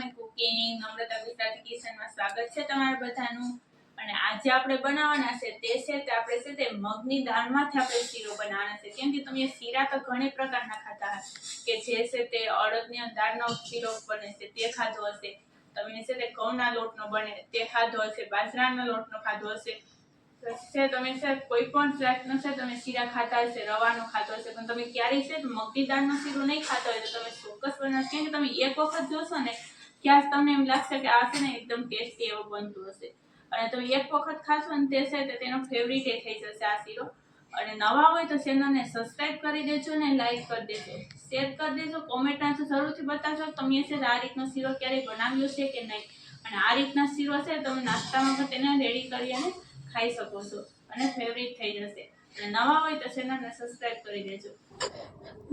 My cooking Amrita Gujarati કિચનમાં સ્વાગત છે તમારા બધાનું. અને આજે આપણે બનાવવાના છે તે છે તે આપણે છે તે મગની દાળમાંથી આપણે શીરો બનાવવાના છે. કેમ કે તમે શીરા તો ઘણી પ્રકારના ખાતા હશે. કે જે છે તે અડદની દાળનો શીરો બને છે, તે ખાધો હશે. તમે છે તે ઘઉંના લોટનો બને, તે ખાધો હશે. બાજરાના લોટનો ખાધો હશે. છે તમે છે કોઈ પણ જાતનો છે તમે શીરા ખાતા હશે, રવાનો ખાતો હશે. પણ તમે ક્યારેય છે મગની દાળનો શીરો નહીં ખાતા હોય તો તમે ચોક્કસ બનાવશો કેમ કે તમે એક વખત જોશો ને જ તમને એમ લાગશે કે આ છે ને એકદમ ટેસ્ટી એવો બનતું હશે. અને તમે એક વખત ખાશો ને તે છે તે તેનો ફેવરિટ એ થઈ જશે આ શીરો. અને નવા હોય તો ચેનલને સબસ્ક્રાઇબ કરી દેજો ને લાઈક કરી દેજો. શેર કરી દેજો કોમેન્ટમાં તો જરૂરથી બતાવજો તમે છે આ રીતનો શીરો ક્યારેય બનાવ્યો છે કે નહીં. અને આ રીતના શીરો છે તમે નાસ્તામાં પણ તેને રેડી કરી અને ખાઈ શકો છો અને ફેવરિટ થઈ જશે.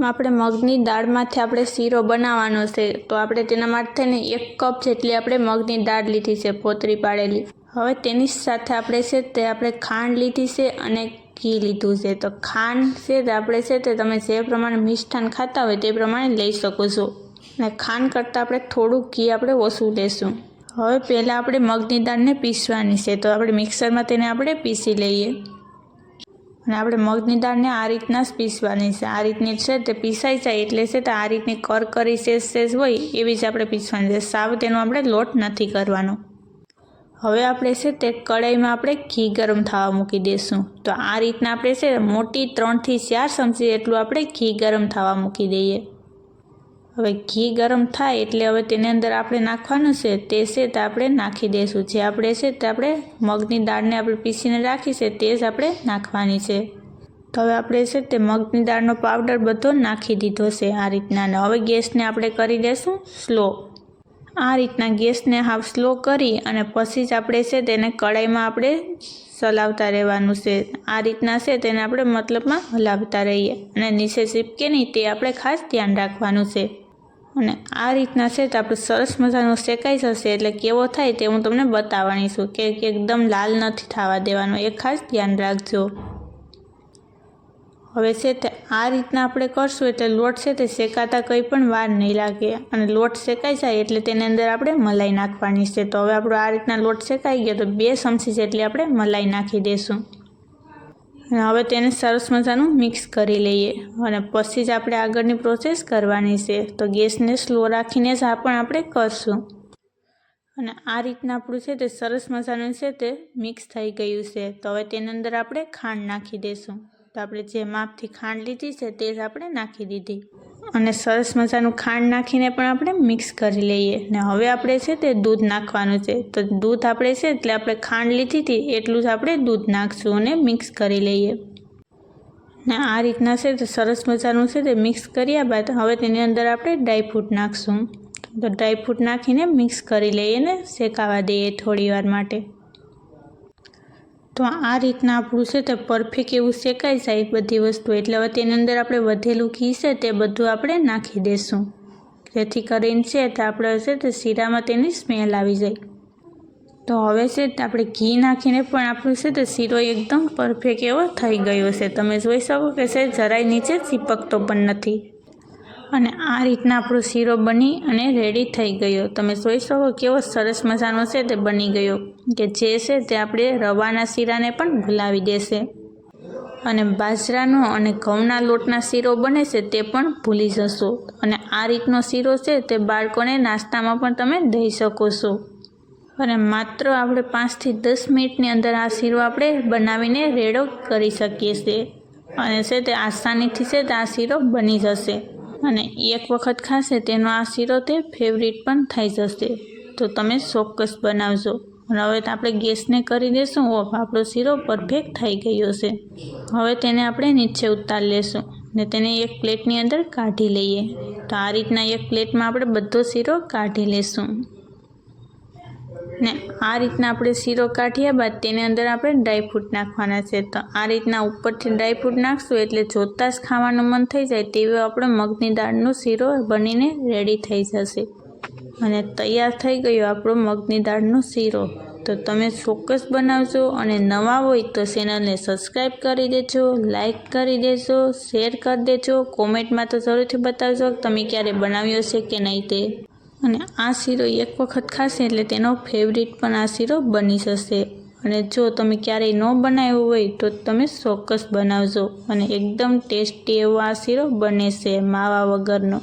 આપણે મગની દાળમાંથી આપણે શીરો બનાવવાનો છે, તો આપણે તેના માટે ને એક કપ જેટલી આપણે મગની દાળ લીધી છે ફોતરી પાડેલી. હવે તેની સાથે આપણે છે તે આપણે ખાંડ લીધી છે અને ઘી લીધું છે. તો ખાંડ છે તે આપણે છે તે તમે જે પ્રમાણે મિષ્ઠાન ખાતા હોય તે પ્રમાણે લઈ શકો છો. અને ખાંડ કરતાં આપણે થોડું ઘી આપણે ઓછું લેશું. હવે પહેલાં આપણે મગની દાળને પીસવાની છે, તો આપણે મિક્સરમાં તેને આપણે પીસી લઈએ. અને આપણે મગની દાળને આ રીતના જ પીસવાની છે. આ રીતની છે તે પીસાઈ જાય એટલે છે તે આ રીતની કરકરી શેષ શેષ હોય એવી જ આપણે પીસવાની છે. સાવ તેનો આપણે લોટ નથી કરવાનો. હવે આપણે છે તે કઢાઈમાં આપણે ઘી ગરમ થવા મૂકી દઈશું તો આ રીતના આપણે છે મોટી ત્રણથી ચાર ચમચી એટલું આપણે ઘી ગરમ થવા મૂકી દઈએ. હવે ઘી ગરમ થાય એટલે હવે તેની અંદર આપણે નાખવાનું છે. તે છે તે આપણે નાખી દઈશું જે આપણે છે તે આપણે મગની દાળને આપણે પીસીને રાખી છે તે જ આપણે નાખવાની છે. તો હવે આપણે છે તે મગની દાળનો પાવડર બધો નાખી દીધો છે આ રીતના હવે ગેસને આપણે કરી દઈશું સ્લો. આ રીતના ગેસને હાફ સ્લો કરી અને પછી જ આપણે છે તેને કઢાઈમાં આપણે ચલાવતા રહેવાનું છે. આ રીતના છે તેને આપણે મતલબમાં હલાવતા રહીએ અને નીચે ચીપકે નહીં તે આપણે ખાસ ધ્યાન રાખવાનું છે. અને આ રીતના છે તો આપણે સરસ મજાનું શેકાઈ જશે. એટલે કેવો થાય તે હું તમને બતાવવાની છું કે એકદમ લાલ નથી થવા દેવાનો. એ ખાસ ધ્યાન રાખજો. હવે છે તે આ રીતના આપણે કરશું એટલે લોટ છે તે શેકાતા કંઈ પણ વાર નહીં લાગે. અને લોટ શેકાઈ જાય એટલે તેની અંદર આપણે મલાઈ નાખવાની છે. તો હવે આપણો આ રીતના લોટ શેકાઈ ગયો તો બે ચમચી જેટલી આપણે મલાઈ નાખી દઈશું હવે તેને સરસ મજાનું મિક્સ કરી લઈએ અને પછી જ આપણે આગળની પ્રોસેસ કરવાની છે. તો ગેસને સ્લો રાખીને જ આ પણ આપણે કરશું. અને આ રીતના આપણું છે તે સરસ મજાનું છે તે મિક્સ થઈ ગયું છે. તો હવે તેની અંદર આપણે ખાંડ નાખી દઈશું. તો આપણે જે માપથી ખાંડ લીધી છે તે જ આપણે નાખી દીધી. અને સરસ મજાનું ખાંડ નાખીને પણ આપણે મિક્સ કરી લઈએ. ને હવે આપણે છે તે દૂધ નાખવાનું છે. તો દૂધ આપણે છે એટલે આપણે ખાંડ લીધી હતી, એટલું જ આપણે દૂધ નાખશું અને મિક્સ કરી લઈએ. ને આ રીતના છે તે સરસ મજાનું છે તે મિક્સ કર્યા બાદ હવે તેની અંદર આપણે ડ્રાયફ્રૂટ નાખશું. તો ડ્રાયફ્રૂટ નાખીને મિક્સ કરી લઈએ ને શેકાવા દઈએ થોડી વાર માટે. તો આ રીતના આપણું છે તે પરફેક્ટ એવું શેકાઈ જાય બધી વસ્તુ. એટલે હવે તેની અંદર આપણે વધેલું ઘી છે તે બધું આપણે નાખી દઈશું જેથી કરીને છે તે આપણે છે તે શીરામાં તેની સ્મેલ આવી જાય. તો હવે છે આપણે ઘી નાખીને પણ આપણું છે તે શીરો એકદમ પરફેક્ટ એવો થઈ ગયો છે. તમે જોઈ શકો કે છે જરાય નીચે ચીપકતો પણ નથી. અને આ રીતના આપણો શીરો બની અને રેડી થઈ ગયો. તમે જોઈ શકો કેવો સરસ મજાનો છે તે બની ગયો. કે જે છે તે આપણે રવાના શીરાને પણ ભૂલાવી દેશે. અને બાજરાનો અને ઘઉંના લોટના શીરો બને છે તે પણ ભૂલી જશો. અને આ રીતનો શીરો છે તે બાળકોને નાસ્તામાં પણ તમે દઈ શકો છો. અને માત્ર આપણે પાંચથી દસ મિનિટની અંદર આ શીરો આપણે બનાવીને રેડો કરી શકીએ છીએ. અને છે તે આસાનીથી છે તે આ શીરો બની જશે. અને એક વખત ખાશે તેનો આ શીરો તે ફેવરિટ પણ થઈ જશે. તો તમે ચોક્કસ બનાવજો. અને હવે આપણે ગેસને કરી દઈશું ઓફ, આપણો શીરો પરફેક્ટ થઈ ગયો છે. હવે તેને આપણે નીચે ઉતાર લેશું ને તેને એક પ્લેટની અંદર કાઢી લઈએ. તો આ રીતના એક પ્લેટમાં આપણે બધો શીરો કાઢી લેશું. ને આ રીતના આપણે શીરો કાઢ્યા બાદ તેની અંદર આપણે ડ્રાયફ્રૂટ નાખવાના છે. તો આ રીતના ઉપરથી ડ્રાયફ્રૂટ નાખશું એટલે જોતાં જ ખાવાનું મન થઈ જાય તેવો આપણે મગની દાળનો શીરો બનીને રેડી થઈ જશે. અને તૈયાર થઈ ગયો આપણો મગની દાળનો શીરો. તો તમે ચોક્કસ બનાવજો અને નવા હોય તો ચેનલને સબસ્ક્રાઈબ કરી દેજો લાઈક કરી દેજો શેર કરી દેજો. કોમેન્ટમાં તો જરૂરથી બતાવજો તમે ક્યારે બનાવ્યો છે કે નહીં તે. અને આ શીરો એક વખત ખાશે એટલે તેનો ફેવરિટ પણ આ શીરો બની જશે. અને જો તમે ક્યારેય ન બનાવ્યો હોય તો તમે ચોક્કસ બનાવજો અને એકદમ ટેસ્ટી એવો આ શીરો બને છે માવા વગરનો.